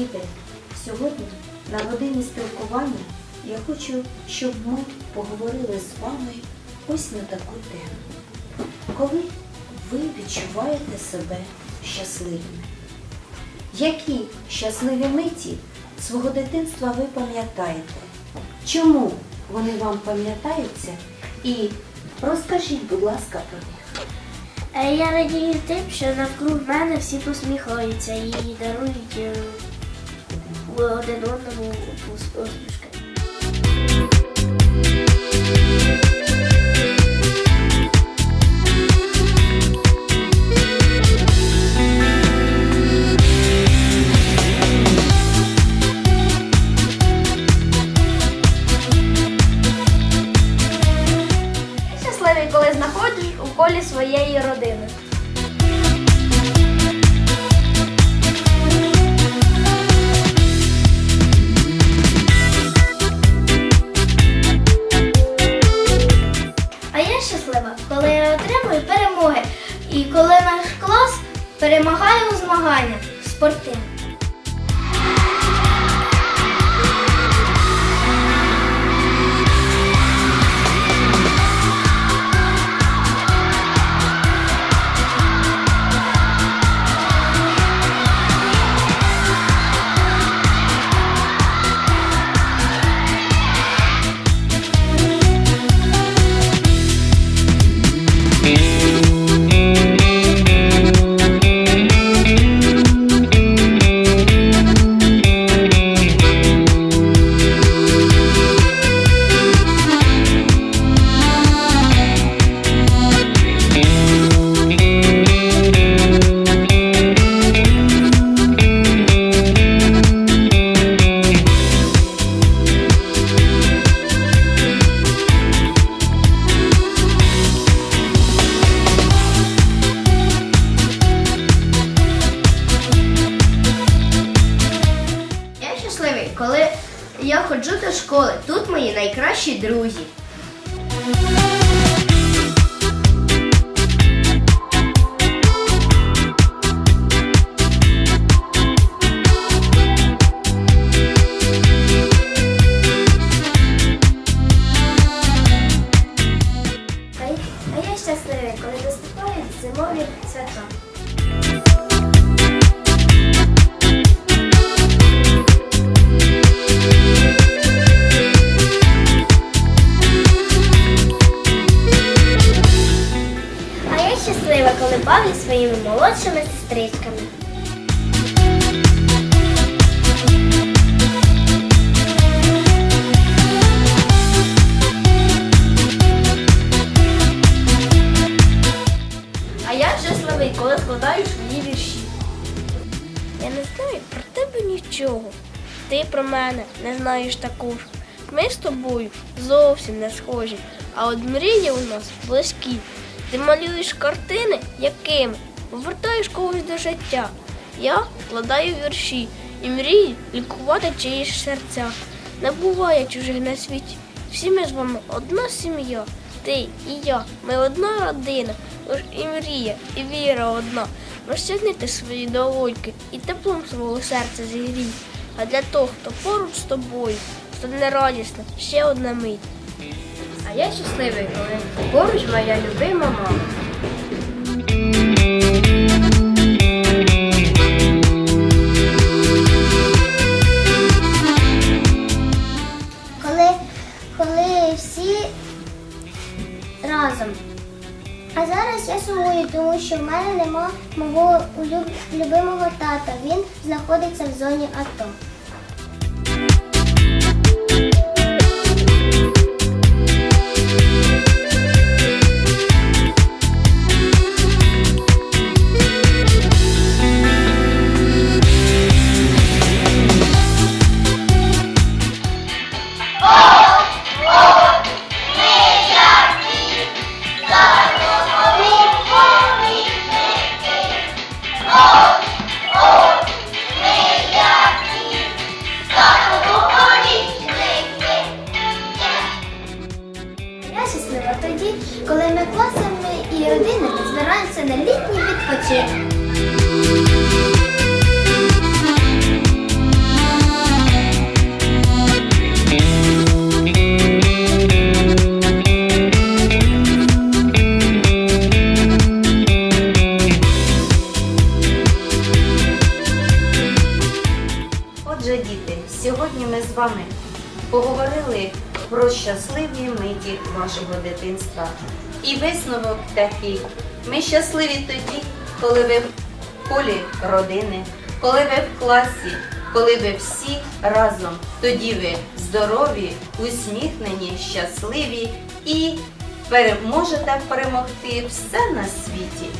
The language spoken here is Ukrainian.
Діти, сьогодні на годині спілкування я хочу, щоб ми поговорили з вами ось на таку тему. Коли ви відчуваєте себе щасливими? Які щасливі миті свого дитинства ви пам'ятаєте? Чому вони вам пам'ятаються? І розкажіть, будь ласка, про них. Е, Я радію тим, що навкруг мене всі посміхаються і дарують е, один одному усмішки. Щасливий, коли знаходиш у колі своєї родини. Перемагає у змаганнях спортивних. Школи. Тут мої найкращі друзі. А я- А щасливий, коли наступають зимові свята. Щаслива, коли своїми молодшими сестричками. А я щасливий, коли складаю свої вірші. Я не знаю про тебе нічого. Ти про мене не знаєш також. Ми з тобою зовсім не схожі, а от мрії у нас близькі. Ти малюєш картини, якими повертаєш когось до життя. Я вкладаю вірші і мрію лікувати чиїсь серця. Не буває чужих на світі. Всі ми з вами одна сім'я. Ти і я, ми одна родина. Тож і мрія, і віра одна. Розтягнити свої долоньки і теплом свого серця зігрій. А для того, хто поруч з тобою, стане радісно ще одна мить. А я щасливий, коли поруч моя любима мама. коли, всі разом. А зараз я сумую, тому що в мене нема мого любимого тата. Він знаходиться в зоні АТО. збираються на літній відпочинок. Отже, діти, сьогодні ми з вами поговорили про щасливі миті вашого дитинства. І висновок такий. Ми щасливі тоді, коли ви в полі родини, коли ви в класі, коли ви всі разом. Тоді ви здорові, усміхнені, щасливі і можете перемогти все на світі.